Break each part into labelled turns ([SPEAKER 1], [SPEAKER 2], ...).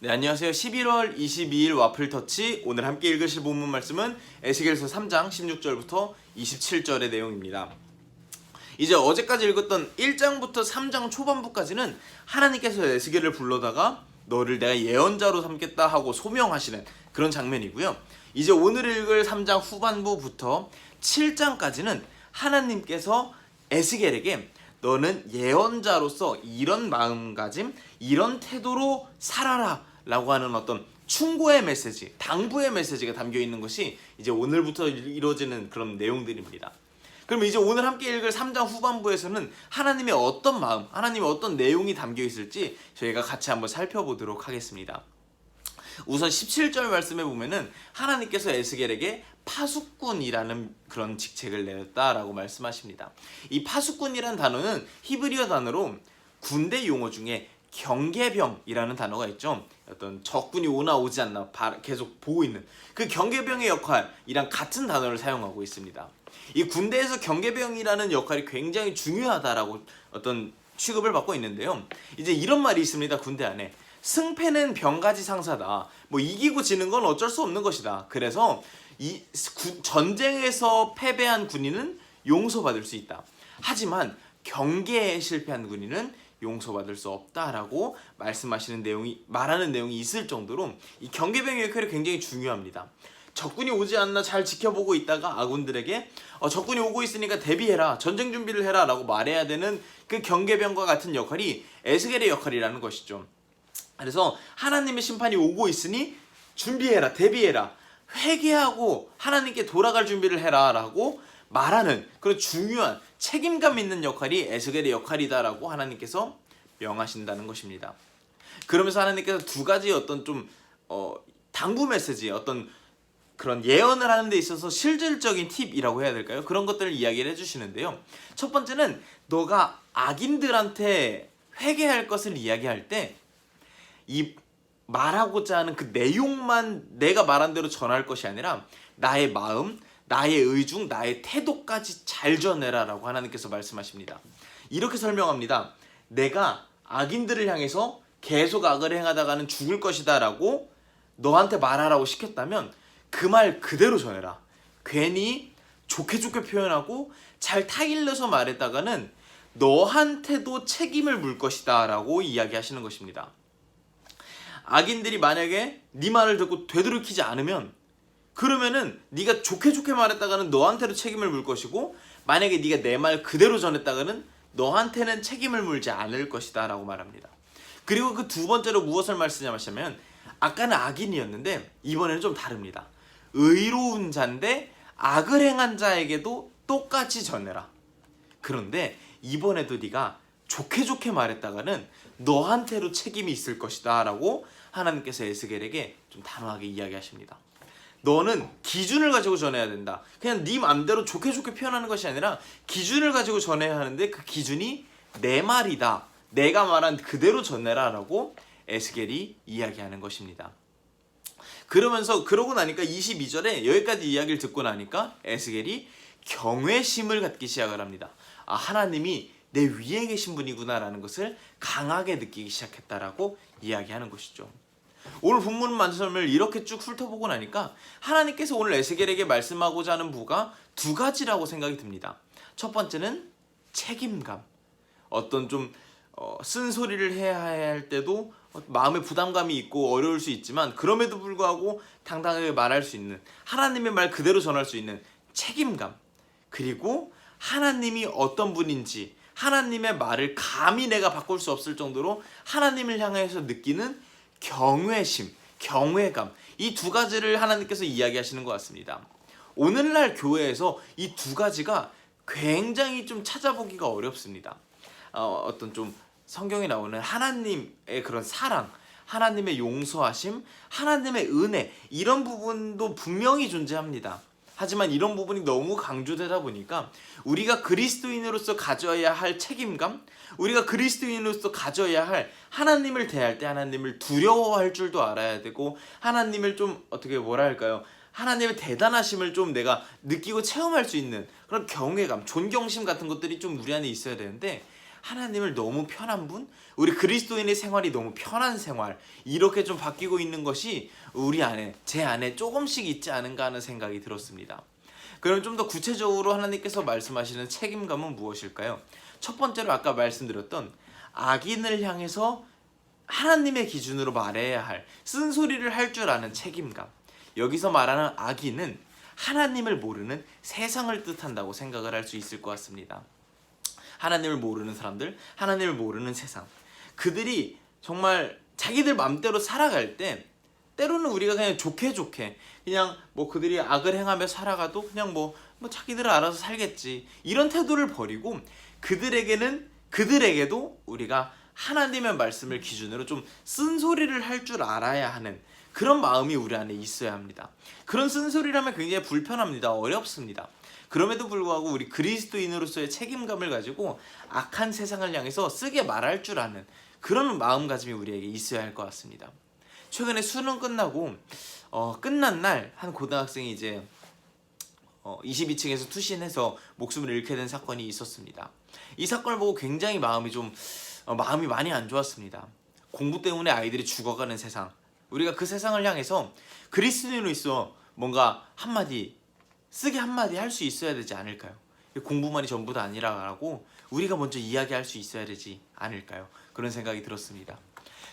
[SPEAKER 1] 네, 안녕하세요. 11월 22일 와플 터치. 오늘 함께 읽으실 본문 말씀은 에스겔서 3장 16절부터 27절의 내용입니다. 이제 어제까지 읽었던 1장부터 3장 초반부까지는 하나님께서 에스겔을 불러다가 너를 내가 예언자로 삼겠다 하고 소명하시는 그런 장면이고요. 이제 오늘 읽을 3장 후반부부터 7장까지는 하나님께서 에스겔에게 너는 예언자로서 이런 마음가짐, 이런 태도로 살아라 라고 하는 어떤 충고의 메시지, 당부의 메시지가 담겨 있는 것이 이제 오늘부터 이루어지는 그런 내용들입니다. 그럼 이제 오늘 함께 읽을 3장 후반부에서는 하나님의 어떤 마음, 하나님의 어떤 내용이 담겨 있을지 저희가 같이 한번 살펴보도록 하겠습니다. 우선 17절 말씀에 보면은 하나님께서 에스겔에게 파수꾼이라는 그런 직책을 내렸다라고 말씀하십니다. 이 파수꾼이라는 단어는 히브리어 단어로 군대 용어 중에 경계병이라는 단어가 있죠. 어떤 적군이 오나 오지 않나 바- 계속 보고 있는 그 경계병의 역할이랑 같은 단어를 사용하고 있습니다. 이 군대에서 경계병이라는 역할이 굉장히 중요하다라고 어떤 취급을 받고 있는데요. 이제 이런 말이 있습니다. 군대 안에 승패는 병가지 상사다. 뭐 이기고 지는 건 어쩔 수 없는 것이다. 그래서 이 구- 전쟁에서 패배한 군인은 용서받을 수 있다. 하지만 경계에 실패한 군인은 용서받을 수 없다라고 말씀하시는 내용이 말하는 내용이 있을 정도로 이 경계병의 역할이 굉장히 중요합니다. 적군이 오지 않나 잘 지켜보고 있다가 아군들에게 어, 적군이 오고 있으니까 대비해라 전쟁 준비를 해라라고 말해야 되는 그 경계병과 같은 역할이 에스겔의 역할이라는 것이죠. 그래서 하나님의 심판이 오고 있으니 준비해라 대비해라 회개하고 하나님께 돌아갈 준비를 해라라고 말하는 그런 중요한 책임감 있는 역할이 에스겔의 역할이다라고 하나님께서 명하신다는 것입니다. 그러면서 하나님께서 두 가지 어떤 좀 어, 당부 메시지 어떤 그런 예언을 하는 데 있어서 실질적인 팁이라고 해야 될까요? 그런 것들을 이야기를 해주시는데요. 첫 번째는 너가 악인들한테 회개할 것을 이야기할 때 이 말하고자 하는 그 내용만 내가 말한 대로 전할 것이 아니라 나의 마음, 나의 의중, 나의 태도까지 잘 전해라라고 하나님께서 말씀하십니다. 이렇게 설명합니다. 내가 악인들을 향해서 계속 악을 행하다가는 죽을 것이다라고 너한테 말하라고 시켰다면 그 말 그대로 전해라. 괜히 좋게 좋게 표현하고 잘 타일러서 말했다가는 너한테도 책임을 물 것이다라고 이야기하시는 것입니다. 악인들이 만약에 네 말을 듣고 되돌이키지 않으면 그러면은 네가 좋게 좋게 말했다가는 너한테도 책임을 물 것이고 만약에 네가 내 말 그대로 전했다가는 너한테는 책임을 물지 않을 것이다 라고 말합니다. 그리고 그 두 번째로 무엇을 말씀하시냐면 아까는 악인이었는데 이번에는 좀 다릅니다. 의로운 자인데 악을 행한 자에게도 똑같이 전해라. 그런데 이번에도 네가 좋게 좋게 말했다가는 너한테로 책임이 있을 것이다 라고 하나님께서 에스겔에게 좀 단호하게 이야기하십니다. 너는 기준을 가지고 전해야 된다. 그냥 네 맘대로 좋게 좋게 표현하는 것이 아니라 기준을 가지고 전해야 하는데 그 기준이 내 말이다. 내가 말한 그대로 전해라라고 에스겔이 이야기하는 것입니다. 그러면서 그러고 나니까 22절에 여기까지 이야기를 듣고 나니까 에스겔이 경외심을 갖기 시작을 합니다. 아 하나님이 내 위에 계신 분이구나라는 것을 강하게 느끼기 시작했다라고 이야기하는 것이죠. 오늘 본문 말씀을 이렇게 쭉 훑어보고 나니까 하나님께서 오늘 에스겔에게 말씀하고자 하는 부가 두 가지라고 생각이 듭니다. 첫 번째는 책임감. 어떤 좀 어, 쓴소리를 해야 할 때도 마음에 부담감이 있고 어려울 수 있지만 그럼에도 불구하고 당당하게 말할 수 있는 하나님의 말 그대로 전할 수 있는 책임감. 그리고 하나님이 어떤 분인지 하나님의 말을 감히 내가 바꿀 수 없을 정도로 하나님을 향해서 느끼는 경외심, 경외감 이 두 가지를 하나님께서 이야기하시는 것 같습니다. 오늘날 교회에서 이 두 가지가 굉장히 좀 찾아보기가 어렵습니다. 어, 어떤 좀 성경에 나오는 하나님의 그런 사랑, 하나님의 용서하심, 하나님의 은혜 이런 부분도 분명히 존재합니다. 하지만 이런 부분이 너무 강조되다 보니까 우리가 그리스도인으로서 가져야 할 책임감, 우리가 그리스도인으로서 가져야 할 하나님을 대할 때 하나님을 두려워할 줄도 알아야 되고 하나님을 좀 어떻게 뭐라 할까요? 하나님의 대단하심을 좀 내가 느끼고 체험할 수 있는 그런 경외감, 존경심 같은 것들이 좀 우리 안에 있어야 되는데 하나님을 너무 편한 분, 우리 그리스도인의 생활이 너무 편한 생활 이렇게 좀 바뀌고 있는 것이 우리 안에 제 안에 조금씩 있지 않은가 하는 생각이 들었습니다. 그럼 좀 더 구체적으로 하나님께서 말씀하시는 책임감은 무엇일까요? 첫 번째로 아까 말씀드렸던 악인을 향해서 하나님의 기준으로 말해야 할 쓴소리를 할 줄 아는 책임감. 여기서 말하는 악인은 하나님을 모르는 세상을 뜻한다고 생각을 할 수 있을 것 같습니다. 하나님을 모르는 사람들, 하나님을 모르는 세상. 그들이 정말 자기들 마음대로 살아갈 때 때로는 우리가 그냥 좋게 좋게 그냥 뭐 그들이 악을 행하며 살아가도 그냥 뭐, 뭐 자기들 알아서 살겠지 이런 태도를 버리고 그들에게는 그들에게도 우리가 하나님의 말씀을 기준으로 좀 쓴소리를 할 줄 알아야 하는 그런 마음이 우리 안에 있어야 합니다. 그런 쓴소리라면 굉장히 불편합니다. 어렵습니다. 그럼에도 불구하고 우리 그리스도인으로서의 책임감을 가지고 악한 세상을 향해서 쓰게 말할 줄 아는 그런 마음가짐이 우리에게 있어야 할 것 같습니다. 최근에 수능 끝나고 어, 끝난 날 한 고등학생이 이제 어, 22층에서 투신해서 목숨을 잃게 된 사건이 있었습니다. 이 사건을 보고 굉장히 마음이 좀 어, 마음이 많이 안 좋았습니다. 공부 때문에 아이들이 죽어가는 세상. 우리가 그 세상을 향해서 그리스도인으로 있어 뭔가 한마디 쓰게 한마디 할 수 있어야 되지 않을까요? 공부만이 전부가 아니라고 우리가 먼저 이야기할 수 있어야 되지 않을까요? 그런 생각이 들었습니다.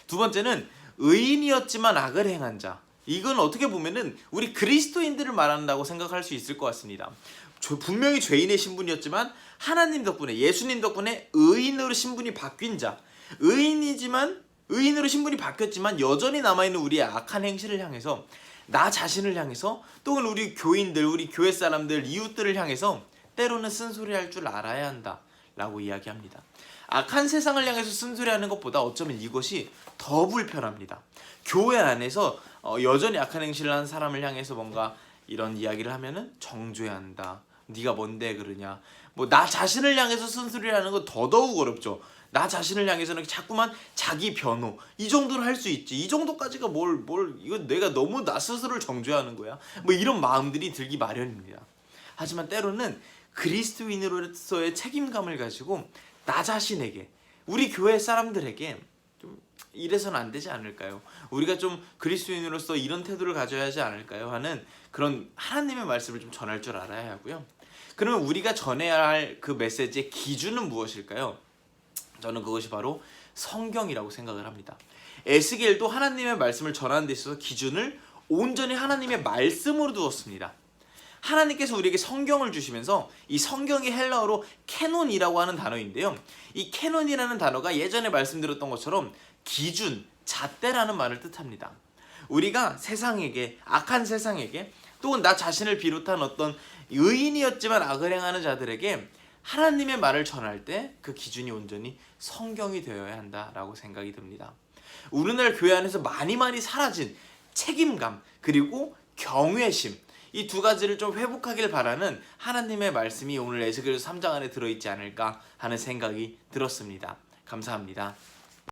[SPEAKER 1] 두 번째는 의인이었지만 악을 행한 자. 이건 어떻게 보면은 우리 그리스도인들을 말한다고 생각할 수 있을 것 같습니다. 저- 분명히 죄인의 신분이었지만 하나님 덕분에 예수님 덕분에 의인으로 신분이 바뀐 자. 의인이지만 의인으로 신분이 바뀌었지만 여전히 남아있는 우리의 악한 행실을 향해서 나 자신을 향해서 또는 우리 교인들, 우리 교회 사람들, 이웃들을 향해서 때로는 쓴소리할 줄 알아야 한다 라고 이야기합니다. 악한 세상을 향해서 쓴소리하는 것보다 어쩌면 이것이 더 불편합니다. 교회 안에서 어, 여전히 악한 행실을 하는 사람을 향해서 뭔가 이런 이야기를 하면은 정죄해야 한다. 네가 뭔데 그러냐. 뭐 나 자신을 향해서 쓴소리를 하는 건 더더욱 어렵죠. 나 자신을 향해서는 자꾸만 자기 변호. 이 정도는 할 수 있지. 이 정도까지가 뭘뭘 이거 내가 너무 나 스스로를 정죄하는 거야. 뭐 이런 마음들이 들기 마련입니다. 하지만 때로는 그리스도인으로서의 책임감을 가지고 나 자신에게 우리 교회 사람들에게 좀 이래서는 안 되지 않을까요? 우리가 좀 그리스도인으로서 이런 태도를 가져야 하지 않을까요? 하는 그런 하나님의 말씀을 좀 전할 줄 알아야 하고요 그러면 우리가 전해야 할 그 메시지의 기준은 무엇일까요? 저는 그것이 바로 성경이라고 생각을 합니다. 에스겔도 하나님의 말씀을 전하는 데 있어서 기준을 온전히 하나님의 말씀으로 두었습니다. 하나님께서 우리에게 성경을 주시면서 이 성경이 헬라어로 캐논이라고 하는 단어인데요. 이 캐논이라는 단어가 예전에 말씀드렸던 것처럼 기준, 잣대라는 말을 뜻합니다. 우리가 세상에게 악한 세상에게 또는 나 자신을 비롯한 어떤 의인이었지만 악을 행하는 자들에게 하나님의 말을 전할 때 그 기준이 온전히 성경이 되어야 한다라고 생각이 듭니다. 우리나라 교회 안에서 많이 많이 사라진 책임감 그리고 경외심 이 두 가지를 좀 회복하길 바라는 하나님의 말씀이 오늘 에스겔서 3장 안에 들어 있지 않을까 하는 생각이 들었습니다. 감사합니다.